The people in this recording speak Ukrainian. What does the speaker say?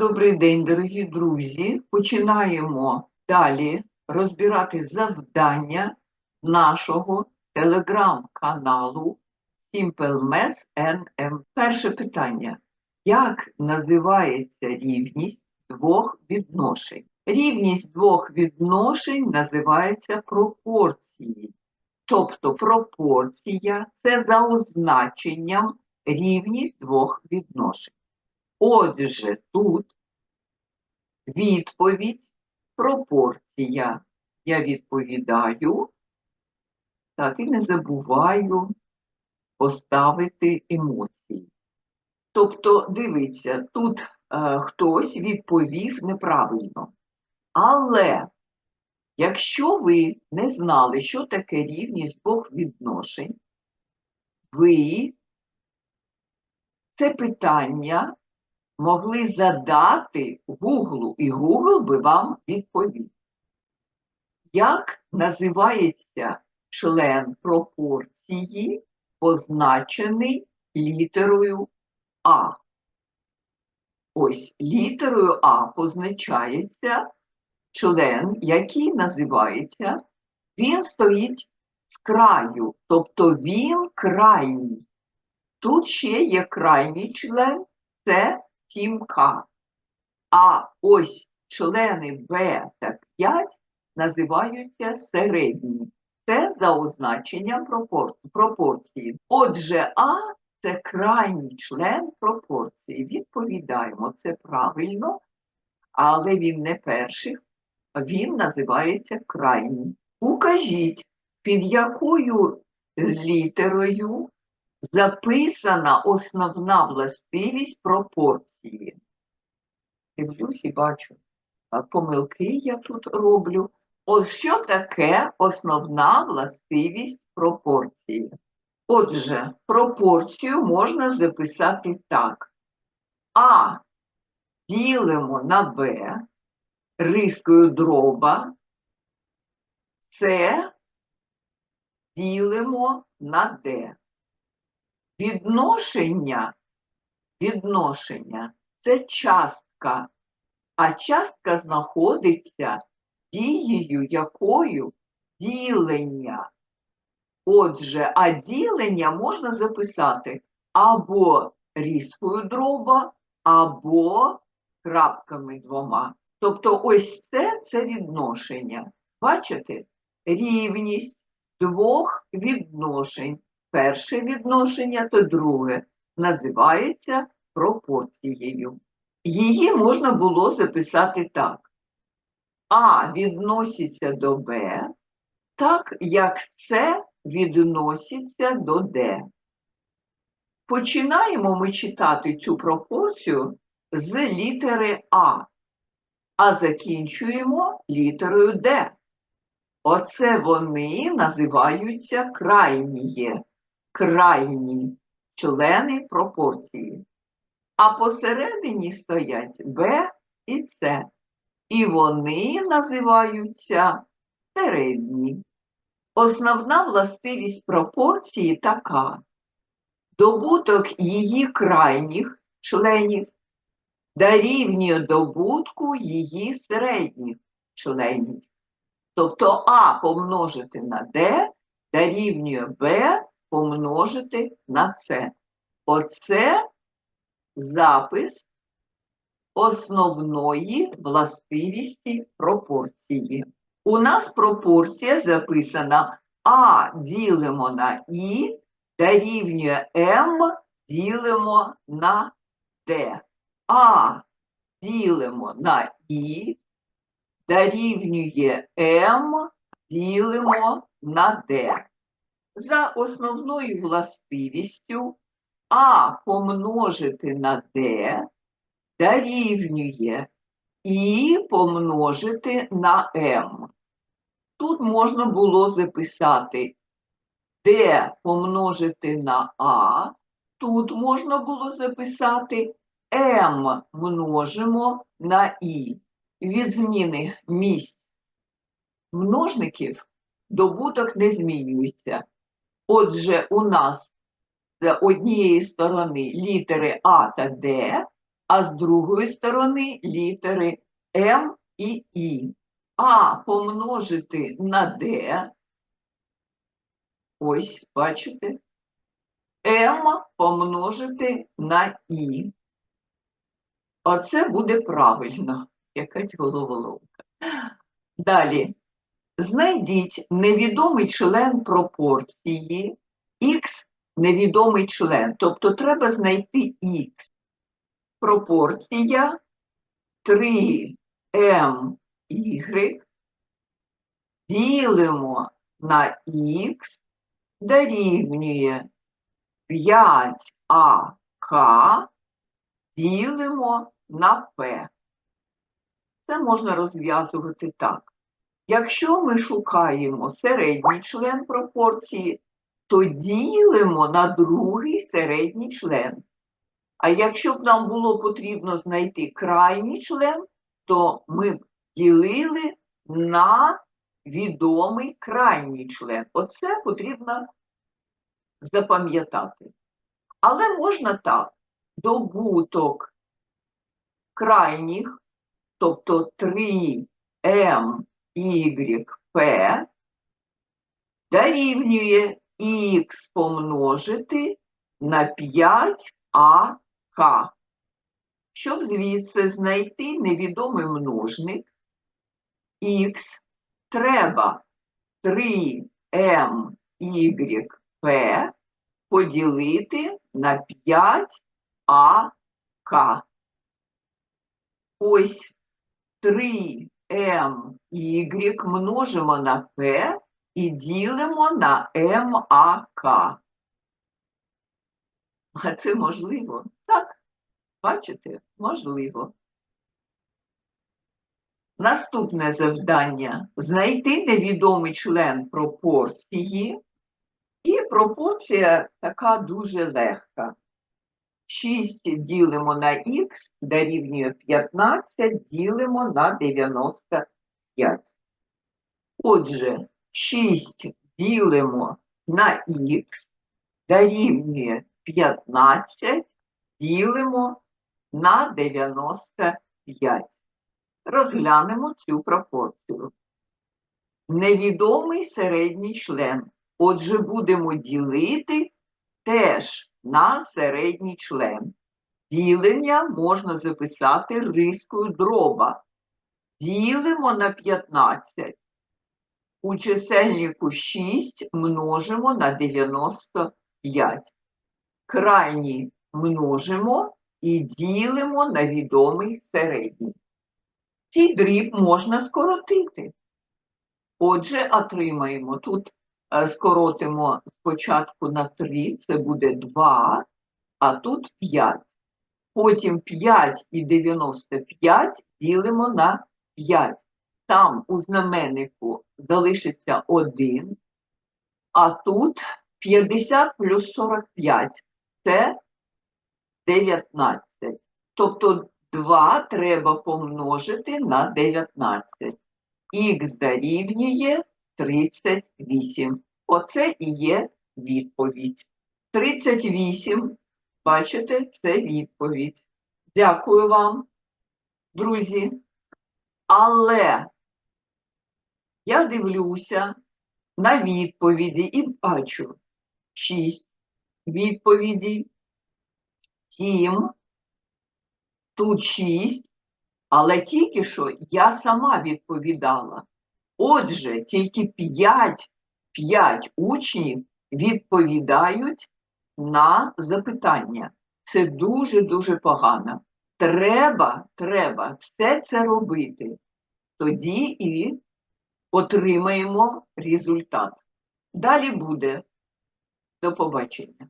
Добрий день, дорогі друзі. Починаємо далі розбирати завдання нашого телеграм-каналу Simple Math NM. Перше питання. Як називається рівність двох відношень? Рівність двох відношень називається пропорцією. Тобто пропорція це за означенням рівність двох відношень. Отже, тут відповідь пропорція. Я відповідаю, так і не забуваю поставити емоції. Тобто, дивіться, тут е, хтось відповів неправильно. Але якщо ви не знали, що таке рівність двох відношень, ви це питання могли задати Гуглу, і Google би вам відповів. Як називається член пропорції, позначений літерою А? Ось літерою А позначається член, який називається, він стоїть з краю, тобто він крайній. Тут ще є крайній член, це 7К. А ось члени Б та 5 називаються середні. Це за означенням пропорції. Отже, А це крайній член пропорції. Відповідаємо, це правильно, але він не перший, він називається крайній. Укажіть, під якою літерою записана основна властивість пропорції. Дивлюсь і бачу, помилки я тут роблю. Ось що таке основна властивість пропорції? Отже, пропорцію можна записати так. А ділимо на Б рискою дроба, С ділимо на Д. Відношення, відношення це частка, а частка знаходиться дією якою ділення. Отже, а ділення можна записати або різкою дроба, або крапками двома. Тобто ось це це відношення. Бачите? Рівність двох відношень перше відношення, то друге називається пропорцією. Її можна було записати так. А відноситься до Б, так як С відноситься до Д. Починаємо ми читати цю пропорцію з літери А, а закінчуємо літерою Д. Оце вони називаються крайніє крайні члени пропорції. А посередині стоять Б і С. І вони називаються середні. Основна властивість пропорції така. Добуток її крайніх членів дорівнює добутку її середніх членів. Тобто А помножити на Д дорівнює Б помножити на С. Оце запис основної властивісті пропорції. У нас пропорція записана А ділимо на І дорівнює М ділимо на Д. А ділимо на І дорівнює М ділимо на Д. За основною властивістю А помножити на Д дорівнює І помножити на М. Тут можна було записати Д помножити на А, тут можна було записати М множимо на І. Від зміни місць множників добуток не змінюється. Отже, у нас з однієї сторони літери А та Д, а з другої сторони літери М і І. А помножити на Д. Ось, бачите? М помножити на І. Оце буде правильно. Якась головоломка. Далі. Знайдіть невідомий член пропорції х невідомий член. Тобто треба знайти х. Пропорція 3m ділимо на х дорівнює 5ак ділимо на p. Це можна розв'язувати так. Якщо ми шукаємо середній член пропорції, то ділимо на другий середній член. А якщо б нам було потрібно знайти крайній член, то ми б ділили на відомий крайній член. Оце потрібно запам'ятати. Але можна так, добуток крайніх, тобто 3m y, p дорівнює х помножити на 5ak. Щоб звідси знайти невідомий множник х, треба 3m поділити на 5ak. Ось 3m y множимо на p і ділимо на МАК. А це можливо? Так, бачите, можливо. Наступне завдання знайти невідомий член пропорції. І пропорція така дуже легка. 6 ділимо на х дорівнює 15, ділимо на 95. Отже, 6 ділимо на х дорівнює 15, ділимо на 95. Розглянемо цю пропорцію. Невідомий середній член. Отже, будемо ділити теж на середній член. Ділення можна записати рискою дроба. Ділимо на 15. У чисельнику 6 множимо на 95. Крайні множимо і ділимо на відомий середній. Цей дріб можна скоротити. Отже, отримаємо тут скоротимо спочатку на 3, це буде 2, а тут 5. Потім 5 і 95 ділимо на 5 там у знаменнику залишиться 1, а тут 50 плюс 45 це 19. Тобто 2 треба помножити на 19. Х дорівнює 38. Оце і є відповідь. 38, бачите, це відповідь. Дякую вам, друзі. Але я дивлюся на відповіді і бачу 6 відповідей, 7, тут 6, але тільки що я сама відповідала. Отже, тільки 5, 5 учнів відповідають на запитання. Це дуже-дуже погано. Треба, треба все це робити. Тоді і отримаємо результат. Далі буде. До побачення.